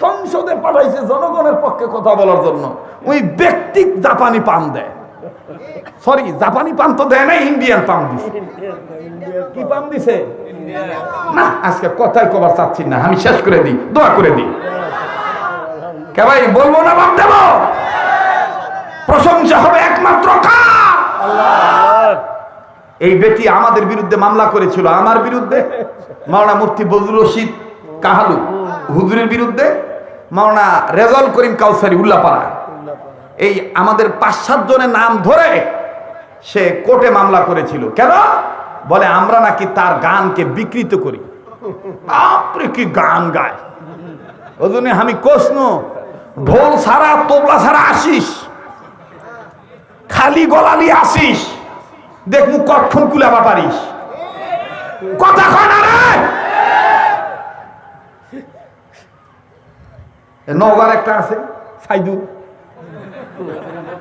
সংসদে পাঠাইছে জনগণের পক্ষে কথা বলার জন্য। ওই ব্যক্তি জাপানি পান দেয়। সরি জাপানি পান তো দেয় না ইন্ডিয়ান পান দিছে। কি পান দিছে? না, আজকে কথাই কবার চাচ্ছি না, আমি শেষ করে দিই, দোয়া করে দিই। কে ভাই, বলব না, বাদ দেব? প্রশংসা হবে একমাত্র এই বেটি আমাদের বিরুদ্ধে মামলা করেছিল, আমার বিরুদ্ধে? মাওলানা মুফতি বজরুল রশিদ কাহালু। হুজুরের বিরুদ্ধে মাওলানা রেজল করিম কাউসারি উল্লাপাড়া। এই আমাদের পাঁচ সাত জনের নাম ধরে সে কোর্টে মামলা করেছিল। কেন? বলে আমরা নাকি তার গানকে বিকৃত করি। কি গান গায়। ওই জন্য আমি কোষ্ণ। ঢোল সারা তোবলা সারা আসিস। খালি গলালি আসিস। দেখ মুখ কখন কুলাবা পারিস। কথা কয় না রে এ নওগাঁর একটা আছে, সাইদু।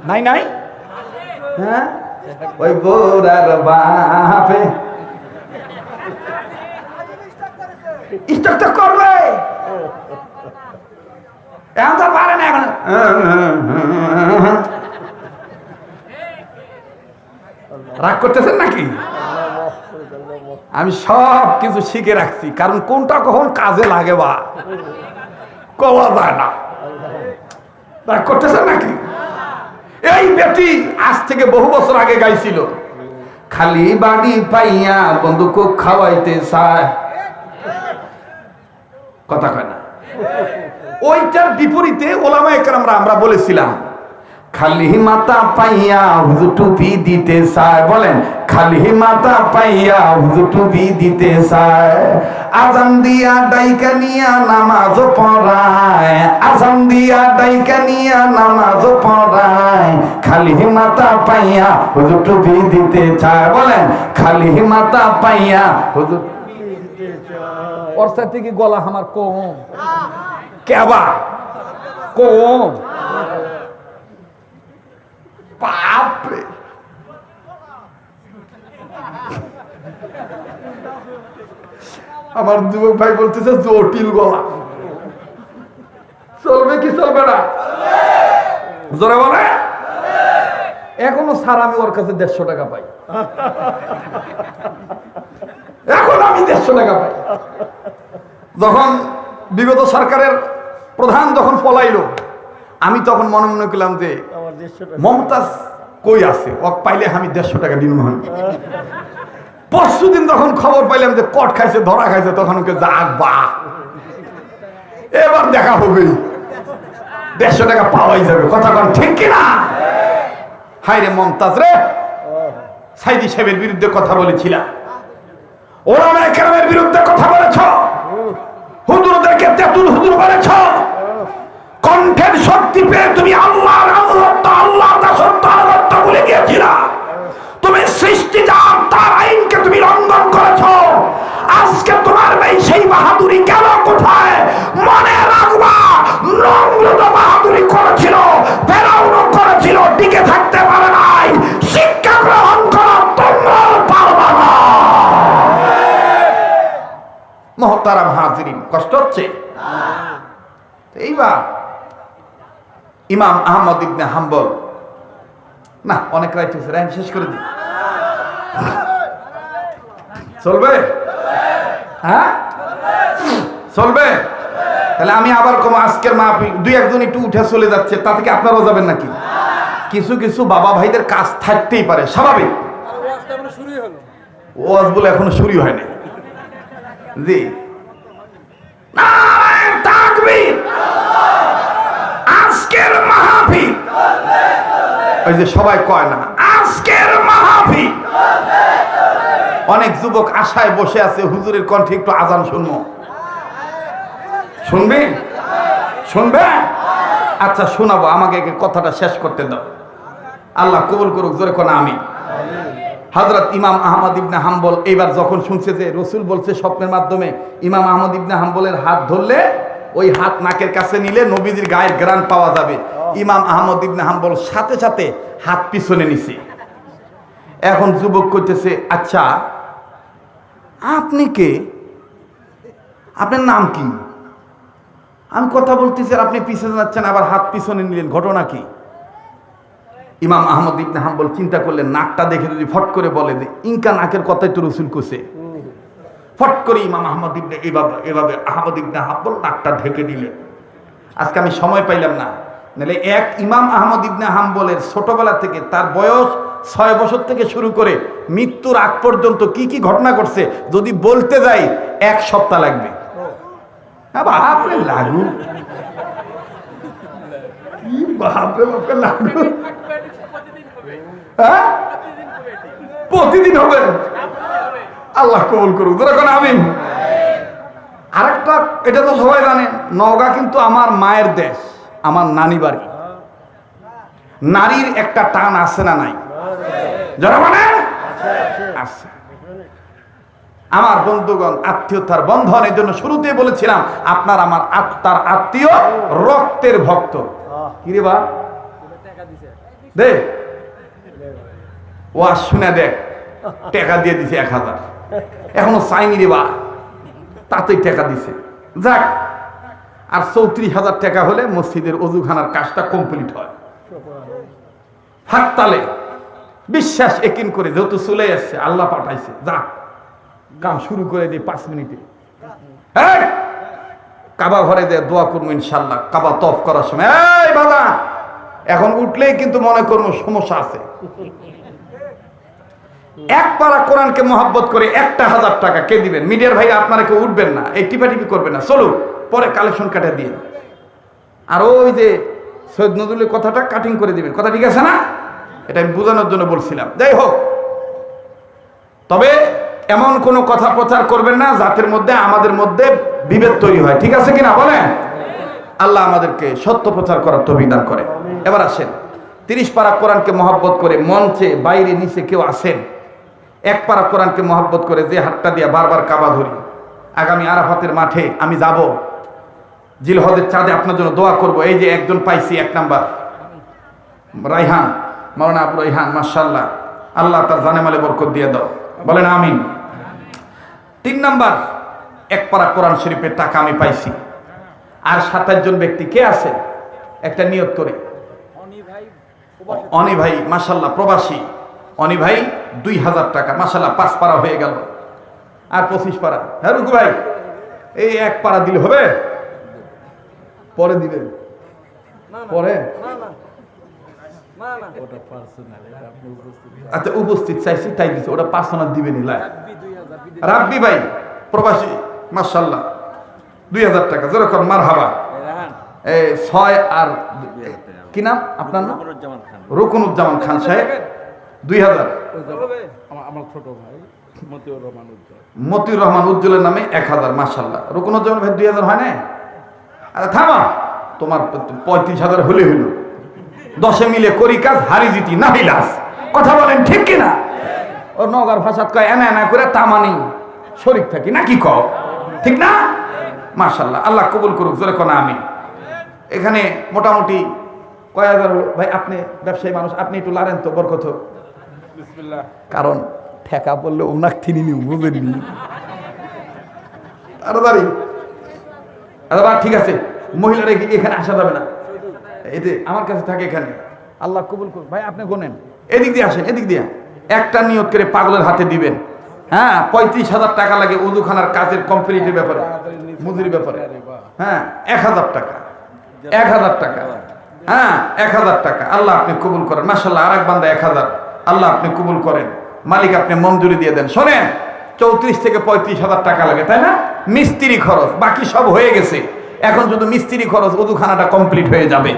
নাই নাই? হ্যাঁ? ওই বোরার বাপে। করবে। এখন তো পারে না এখন। রাগ করতেছেন নাকি? আমি সব কিছু শিখে রাখছি, কারণ কোনটা কখন কাজে লাগে বা? কওয়া যায় না রাগ করতেছেন নাকি? এই বেটি আজ থেকে বহু বছর আগে গাইছিল, খালি বাড়ি পাইয়া বন্ধুকে খাওয়াইতে চায়। কথা কয় না। ওইটার বিপরীতে ওলামা একরামরা আমরা বলেছিলাম, খালি মাতা পাইয়া টুপি দিতে চায়। বলেন খালি মাতা পাইয়া হুজুর টুপি দিতে চায় আজান দিয়া ডাইকা নিয়া নামাজ পড়ায় আজান দিয়া ডাইকা নিয়া নামাজ পড়ায় খালি মাতা পাইয়া হুজুর টুপি দিতে চায় বলেন খালি মাতা পাইয়া হুজুর ওর সাথে কি গলা আমার কম কেবা কম বাপরে আমার যুবক ভাই বলতেছে জটিল গলা। চলবে কি চলবে না? জোরে বলে? এখনও স্যার আমি ওর কাছে দেড়শো টাকা পাই। এখন আমি দেড়শো টাকা পাই। যখন বিগত সরকারের প্রধান যখন পলাইলো আমি তখন মনে মনে করলাম যে মমতাজ কই আছে? ও পাইলে আমি দেড়শো টাকা দিন মহান। পরশু দিন তখন খবর পাইলাম যে কট খাইছে, ধরা খাইছে, তখন ওকে যাক বা এবার দেখা হবে দেড়শো টাকা পাওয়াই যাবে। কথা কন ঠিক কিনা? হাই রে মমতাজ রে। সাইদি সাহেবের বিরুদ্ধে কথা বলেছিলাম ওলামা কেরামের বিরুদ্ধে কথা বলেছ। হুজুরদেরকে তেতুল হুজুর বলেছ। কণ্ঠের শক্তি পেয়ে তুমি আল্লাহর আনুগত্য, আল্লাহর দাসত্ব, আনুগত্য বলে গিয়েছিলা। তুমি সৃষ্টি মহতারাম হাজিরিন। কষ্ট হচ্ছে? এইবার ইমাম আহমদ ইবনে হাম্বল না অনেক রাইট হয়েছে রাইন শেষ করে দিই। চলবে? হ্যাঁ? চলবে? তাহলে আমি আবার কম আজকের মাহফিল দুই একজন একটু উঠে চলে যাচ্ছে তা থেকে আপনারাও যাবেন নাকি? কিছু কিছু বাবা ভাইদের কাজ থাকতেই পারে স্বাভাবিক। ওয়াজ বলে এখনও শুরু হয়নি। জি। আজকের মাহফিল ওই যে সবাই কয় না। আজকের মাহফিল অনেক যুবক আশায় বসে আছে হুজুরের কণ্ঠে একটু আজান শুনব। শুনবে? শুনবে? আচ্ছা শোনাবো আমাকে কথাটা শেষ করতে দাও। আল্লাহ কবুল করুক জোরে কোনা আমি হজরত ইমাম আহমদ ইবনে হাম্বল এইবার যখন শুনছে যে রসুল বলছে স্বপ্নের মাধ্যমে ইমাম আহমদ ইবনে হাম্বলের হাত ধরলে ওই হাত নাকের কাছে নিলে নবীজির গায়ের গ্রান পাওয়া যাবে। ইমাম আহমদ ইবনে হাম্বল সাথে সাথে হাত পিছনে নিছে। এখন যুবক করতেছে আচ্ছা আপনি কে? আপনার নাম কি? আমি কথা বলতেছি আপনি পিছনে যাচ্ছেন আবার হাত পিছনে নিলেন। ঘটনা কি? ইমাম আহমদ ইবনে হাম্বল চিন্তা করলেন, নাকটা দেখে যদি ফট করে বলে যে, ইনকা নাকের কথাই তো রসুল কোসে ফট করে ইমাম আহমদ ইবনে, এভাবে এভাবে আহমদ ইবনে হাম্বল নাকটা ঢেকে দিলেন। আজকে আমি সময় পাইলাম না। নাহলে এক ইমাম আহমদ ইবনে হাম্বলের ছোটবেলা থেকে তার বয়স ছয় বছর থেকে শুরু করে মৃত্যুর আগ পর্যন্ত কি কি ঘটনা ঘটছে, যদি বলতে যাই, এক সপ্তাহ লাগবে। হ্যাঁ লাগু। বাপরে বাপরে লাগু। হ্যাঁ? প্রতিদিন হবে। আল্লাহ কবুল করুক। যেরকম আমি আরেকটা এটা তো সবাই জানে নওগাঁ কিন্তু আমার মায়ের দেশ আমার নানি বাড়ি। নারীর একটা টান আছে না নাই? যারা মানে আছে। আমার বন্ধুগণ আত্মীয়তার বন্ধন এই জন্য শুরুতে বলেছিলাম আপনার আমার আত্মার আত্মীয় রক্তের ভক্ত। কিরে বা? দে। ও আর শুনে দেখ, টাকা দিয়ে দিছে এক হাজার। এখনও চাইনি রে বা, তাতেই টাকা দিছে। যাক, আর চৌত্রিশ হাজার টাকা হলে মসজিদের অজুখানার কাজটা কমপ্লিট হয়। হাত তালে, বিশ্বাস একিন করে, যেহেতু চলে আসছে আল্লাহ পাঠাইছে। যা, কাম শুরু করে দিই পাঁচ মিনিটে! কাবা ঘরে দিয়ে দোয়া করব ইনশাল্লাহ কাবা তফ করার সময়। এই বাবা, এখন উঠলেই কিন্তু মনে করব সমস্যা আছে। এক পারা কোরআনকে মহাব্বত করে একটা হাজার টাকা কে দিবেন? মিডিয়ার ভাই আপনারা কেউ উঠবেন না, এই টিপাটিপি করবেন না। চলো পরে কালেকশন কাটা দিয়ে। আর ওই যে সৈয়দ নজরুলের কথাটা কাটিং করে দিবেন। কথা ঠিক আছে না? এটা আমি বোঝানোর জন্য বলছিলাম। যাই হোক। তবে এমন কোনো কথা প্রচার করবেন না যাতের মধ্যে, আমাদের মধ্যে বিভেদ তৈরি হয়। ঠিক আছে কিনা বলেন? আল্লাহ আমাদেরকে সত্য প্রচার করার তবিদান করে। এবার আসেন। তিরিশ পারা কোরআনকে মহব্বত করে মঞ্চে, বাইরে, নিচে কেউ আসেন। এক পারা কোরআনকে মহব্বত করে যে হাতটা দিয়ে বারবার কাবা ধরি আগামী আরাফাতের মাঠে আমি যাব জিলহদের চাঁদে আপনার জন্য দোয়া করব এই যে একজন পাইছি এক নাম্বার রাইহান মৌলানা আবু রাইহান মার্শাল্লাহ আল্লাহ তার জানেমালে বরকত দিয়ে দাও বলেন আমিন তিন নাম্বার এক পারা কোরআন শরীফের টাকা আমি পাইছি আর সাতাশ জন ব্যক্তি কে আছে একটা নিয়োগ করে অনি ভাই মাসাল্লাহ প্রবাসী অনি ভাই দুই হাজার টাকা মাসাল্লাহ পাঁচ পারা হয়ে গেল। আর পঁচিশ পারা। হ্যাঁ রুকু ভাই এই এক পারা দিলে হবে? পরে দিবেন। পরে? আচ্ছা উপস্থিত চাইছি তাই দিচ্ছে ওটা পার্সোনাল দিবেনি লাই। রাব্বি ভাই প্রবাসী মাসাল্লাহ দুই হাজার টাকা যেরকম মার হাবা এই ছয় আর কি নাম? আপনার নাম? রুকনুজ্জামান খান। সাহেব। দুই হাজার। আমার ছোট ভাই মতিউর রহমান উজ্জ্বল। মতিউর রহমান উজ্জ্বলের নামে এক হাজার মাসাল্লাহ রুকনুজ্জামান ভাই দুই হাজার হয় না আরে থামা। তোমার পঁয়ত্রিশ হাজার হলে হইল দশে মিলে করি কাজ হারি জিতি না বিলাস কথা বলেন ঠিক কিনা? ওর নগার ভাষাত কয় এনা এনা করে তামানি শরিক থাকি না কি কও? ঠিক না? মাশাল্লাহ আল্লাহ কবুল করুক জোরে কোনা আমি এখানে মোটামুটি কয় হাজার ভাই আপনি ব্যবসায়ী মানুষ আপনি একটু লারেন তো বরকত কারণ ঠেকা পড়লে ওনাক তিনি নিউ, বুঝেননি? তাড়াতাড়ি। আচ্ছা ঠিক আছে। মহিলারা কি এখানে আসা যাবে না। এতে আমার কাছে থাকে এখানে। আল্লাহ কবুল করুন ভাই, আপনি গোনেন। এদিক দিয়ে আসেন, এদিক দিয়ে। একটা নিয়ত করে পাগলের হাতে দিবেন। হ্যাঁ পঁয়ত্রিশ হাজার টাকা লাগে উজুখানার কাজের কমপ্লিটের ব্যাপারে, মজুরি ব্যাপারে। হ্যাঁ এক হাজার টাকা। এক হাজার টাকা। হ্যাঁ এক হাজার টাকা। আল্লাহ আপনি কবুল করেন। মাসাল্লাহ আর এক বান্দা এক হাজার। আল্লাহ আপনি কবুল করেন। মালিক আপনি মঞ্জুরি দিয়ে দেন। শোনেন, চৌত্রিশ থেকে পঁয়ত্রিশ হাজার টাকা লাগে, তাই না? মিস্ত্রি খরচ, বাকি সব হয়ে গেছে। এখন শুধু মিস্ত্রি খরচ উদুখানাটা কমপ্লিট হয়ে যাবে।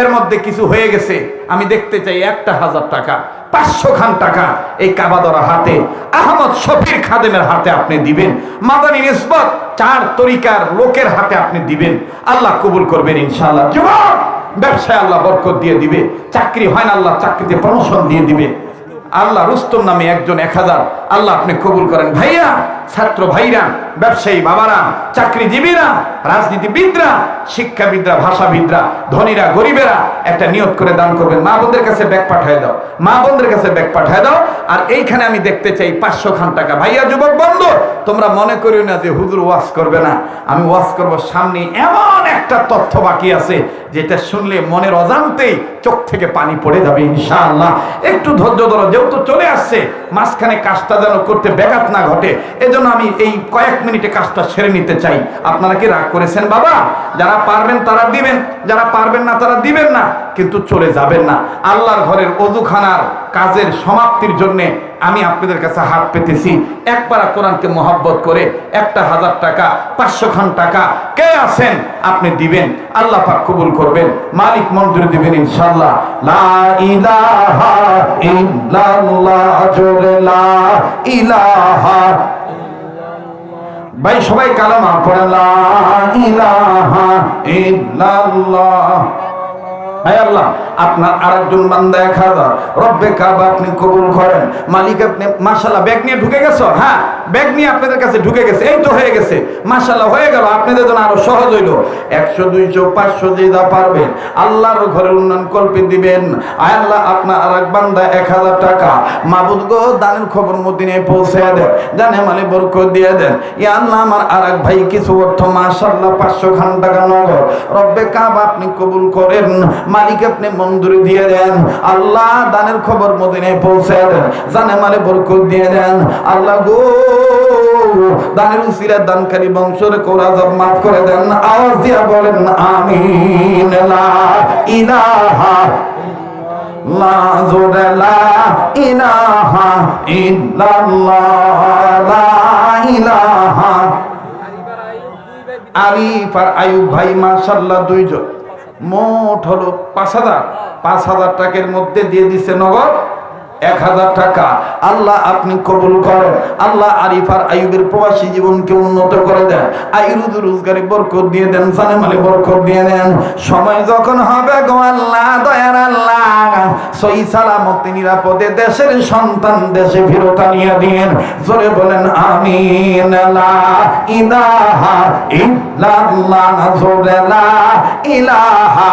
এর মধ্যে কিছু হয়ে গেছে, আমি দেখতে চাই একটা হাজার টাকা পাঁচশো খান টাকা এই কাবাদরা হাতে। আহমদ শফির খাদেমের হাতে আপনি দিবেন। মাদানী নিসবত, চার তরিকার লোকের হাতে আপনি দিবেন। আল্লাহ কবুল করবেন ইনশাআল্লাহ। যুবক, ব্যবসায় আল্লাহ বরকত দিয়ে দিবে। চাকরি হয় না, আল্লাহ চাকরিতে প্রমোশন দিয়ে দিবে। আল্লাহ রুস্তম নামে একজন এক হাজার। আল্লাহ আপনি কবুল করেন। ভাইয়া ছাত্র ভাইরা ব্যবসায়ী বাবারা, চাকরিজীবীরা, রাজনীতিবিদরা, শিক্ষাবিদরা, ভাষাবিদরা, ধনীরা, গরিবেরা একটা নিয়ত করে দান করবেন। মা বোনদের কাছে ব্যাগ পাঠায় দাও। মা বোনদের কাছে ব্যাগ পাঠায় দাও। আর এইখানে আমি দেখতে চাই পাঁচশো খান টাকা। ভাইয়া, যুবক বন্ধু, তোমরা মনে করিও না যে হুজুর ওয়াজ করবে না। আমি ওয়াজ করব সামনে এমন একটা তথ্য বাকি আছে, যেটা শুনলে মনের অজান্তেই চোখ থেকে পানি পড়ে যাবে, ইনশাআল্লাহ। একটু ধৈর্য ধরো, যেহেতু চলে আসছে, মাঝখানে কাজটা যেন করতে ব্যাঘাত না ঘটে, এজন্য আমি এই কয়েক মিনিটে কাজটা সেরে নিতে চাই। আপনারা কি রাগ করেছেন বাবা? যারা পারবেন তারা দিবেন, যারা পারবেন না তারা দিবেন না, কিন্তু চলে যাবেন না। আল্লাহর ঘরের অজুখানার কাজের সমাপ্তির জন্যে আমি আপনাদের কাছে হাত পেতেছি। একবার কোরআনকে মহব্বত করে একটা হাজার টাকা, পাঁচশো খান টাকা, কে আছেন? আপনি দিবেন, আল্লাহ পাক কবুল করবেন। মালিক মঞ্জুর দিবেন ইনশাল্লাহ ইলাহা ইল্লাল্লাহ জোরে লা ইলাহা ভাই, সবাই কালামা পড়ে ইলাহা ইল্লাল্লাহ। হায় আল্লাহ, আপনার আরেকজন বান্দা আপনি কবুল করেন। মালিক আপনি মাশাল্লাহ ব্যাগ নিয়ে ঢুকে গেছ? হ্যাঁ। ব্যাগ নিয়ে আপনাদের কাছে ঢুকে গেছে। এই তো হয়ে গেছে। মাশাল্লাহ হয়ে গেল। আপনাদের জন্য আরও সহজ হইল। একশো, দুইশো, পাঁচশো যে যা পারবেন, আল্লাহর ঘরে উন্নয়ন কল্পে দিবেন। আয় আল্লাহ, আপনার আর এক বান্দা এক হাজার টাকা। মাবুদ গো, দানের খবর মদিনে পৌঁছে দেন। জানে মানে বরকত দিয়ে দেন। ইয়া আল্লাহ, আমার আর এক ভাই কিছু অর্থ মাশাল্লাহ পাঁচশো খান টাকা নগদ। রব্বে কাবা আপনি কবুল করেন। মালিক আপনি মঞ্জুরি দিয়ে দেন। আল্লাহ, দানের খবর মদিনে পৌঁছে দেন। জানে মানে বরকত দিয়ে দেন। আল্লাহ গো দানের উসিলা দানকারী বংশের কোরাজব মাফ করে দেন। আওয়াজ দিয়া বলেন, আমিন, লা ইলাহা লা জোরে লা ইলাহা ইল্লাল্লাহ, লা ইলাহা আরিফ আর আয়ুব ভাই মাশাল্লাহ দুইজন মোট হলো পাঁচ হাজার। পাঁচ হাজার টাকার মধ্যে দিয়ে দিছে নগদ এক হাজার টাকা। আল্লাহ আপনি কবুল করেন। আল্লাহ আরিফ আর আয়ুবের প্রবাসী জীবনকে উন্নত করে দেন। আয়ুরুদ রোজগারে বরকত দিয়ে দেন, জানে মালে বরকত দিয়ে দেন। সময় যখন হবে গো আল্লাহ, দয়ার আল্লাহ। সই সালামতে নিরাপদে দেশের সন্তান দেশে ফেরত আনিয়ে দিন জোরে বলেন, আমিন, লা ইলাহা ইল্লাল্লাহ, জোরে লা ইলাহা